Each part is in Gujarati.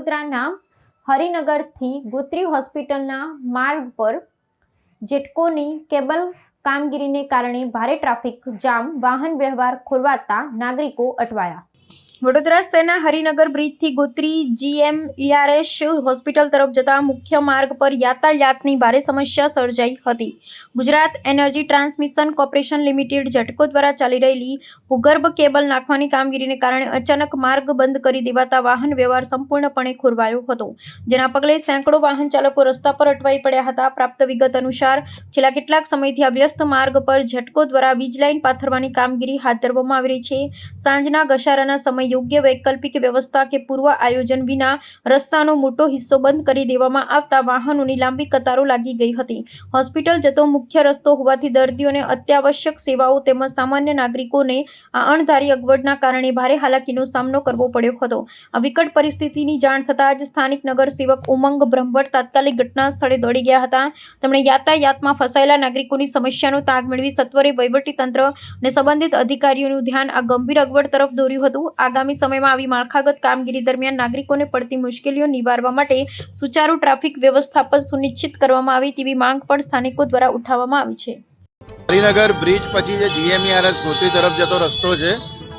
વડોદરાના હરિનગરથી ગોત્રી હોસ્પિટલના માર્ગ પર જેટકોની કેબલ કામગીરીને કારણે ભારે ટ્રાફિક જામ, વાહન વ્યવહાર ખોરવાતા નાગરિકો અટવાયા. વડોદરા શહેરના હરિનગર બ્રિજથી ગોત્રી જીએમ ઈઆરએસ હોસ્પિટલ તરફ જતા મુખ્ય માર્ગ પર યાતાયાતની ભારે સમસ્યા સર્જાઈ હતી. Gujarat energy transmission corporation limited ઝટકો દ્વારા ચાલી રહેલી ભૂગર્ભ કેબલ નાખવાની કામગીરીને કારણે અચાનક માર્ગ બંધ કરી દેવાતા વાહન વ્યવહાર સંપૂર્ણપણે ખોરવાયો હતો. જેના પગલે સેંકડો વાહન ચાલકો રસ્તા પર અટવાઈ પડ્યા હતા. પ્રાપ્ત વિગત અનુસાર, છેલ્લા કેટલાક સમયથી આ વ્યસ્ત માર્ગ પર ઝટકો દ્વારા વીજ લાઇન પાથરવાની કામગીરી હાથ ધરવામાં આવી રહી છે. સાંજના ઘસારાના સમય યોગ્ય વૈકલ્પિક વ્યવસ્થા કે પૂર્વ આયોજન વિના રસ્તાનો મોટો હિસ્સો બંધ કરી દેવામાં આવતા વાહનોની લાંબી કતારો લાગી ગઈ હતી. હોસ્પિટલ જતો મુખ્ય રસ્તો હોવાથી દર્દીઓને અત્યાવશ્યક સેવાઓ તેમજ સામાન્ય નાગરિકોને આ અણધારી અગવડના કારણે ભારે હાલાકીનો સામનો કરવો પડ્યો હતો. આ વિકટ પરિસ્થિતિની જાણ થતાં જ સ્થાનિક નગરસેવક ઉમંગ બ્રહ્મભટ્ટ તાત્કાલિક ઘટના સ્થળે દોડી ગયા હતા. તેમણે યાતાયાતમાં ફસાયેલા નાગરિકોની સમસ્યાનો તાગ મેળવી સત્વરે વહીવટીતંત્ર અને સંબંધિત અધિકારીઓનું ધ્યાન આ ગંભીર અગવડ તરફ દોર્યું હતું. આગામી સમયમાં આવી માળખાગત કામગીરી દરમિયાન નાગરિકોને પડતી મુશ્કેલીઓ નિવારવા માટે સુચારુ ટ્રાફિક વ્યવસ્થાપન સુનિશ્ચિત કરવામાં આવે તેવી માંગ પણ સ્થાનિકો દ્વારા ઉઠાવવામાં આવી છે. હરિનગર બ્રિજ પછી જે જીએમઈઆરએસ સ્મૃતિ તરફ જતો રસ્તો છે,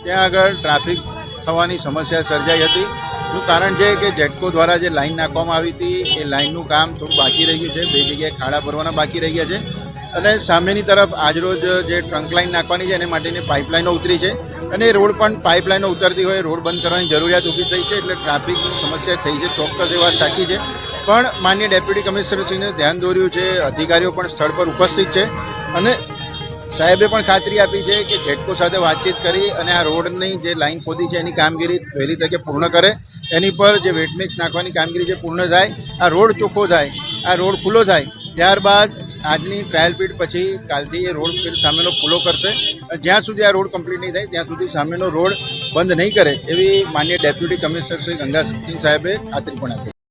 ત્યાં આગળ ટ્રાફિક થવાની સમસ્યા સર્જાઈ હતી. એનું કારણ છે કે જેટકો દ્વારા જે લાઈન નાખવામાં આવી હતી, એ લાઈનનું કામ થોડું બાકી રહ્યું છે. બે જગ્યાએ ખાડા ભરવાના બાકી રહ્યા છે. અને સામેની તરફ આજરોજ જે ટ્રંક લાઇન નાખવાની છે, એને માટેની પાઇપલાઇનો ઉતરી છે. અને રોડ પણ પાઇપલાઇનો ઉતરતી હોય, રોડ બંધ કરવાની જરૂરિયાત ઊભી થઈ છે, એટલે ટ્રાફિકની સમસ્યા થઈ છે, ચોક્કસ એ વાત સાચી છે. પણ માન્ય ડેપ્યુટી કમિશનરશ્રીને ધ્યાન દોર્યું છે, અધિકારીઓ પણ સ્થળ પર ઉપસ્થિત છે. અને સાહેબે પણ ખાતરી આપી છે કે જેટકો સાથે વાતચીત કરી અને આ રોડની જે લાઈન ખોદી છે, એની કામગીરી વહેલી તકે પૂર્ણ કરે. એની પર જે વેટમિક્સ નાખવાની કામગીરી જે પૂર્ણ થાય. આ રોડ ચોખ્ખો થાય, આ રોડ ખુલ્લો થાય. ત્યારબાદ આજની ટ્રાયલ પીરિયડ પછી કાલથી એ રોડ સામેનો ખુલ્લો કરશે. જ્યાં સુધી આ રોડ કમ્પ્લીટ નહીં થાય, ત્યાં સુધી સામેનો રોડ બંધ નહીં કરે, એવી માન્ય ડેપ્યુટી કમિશનર શ્રી ગંગા સિંહ સાહેબે ખાતરી પણ આપી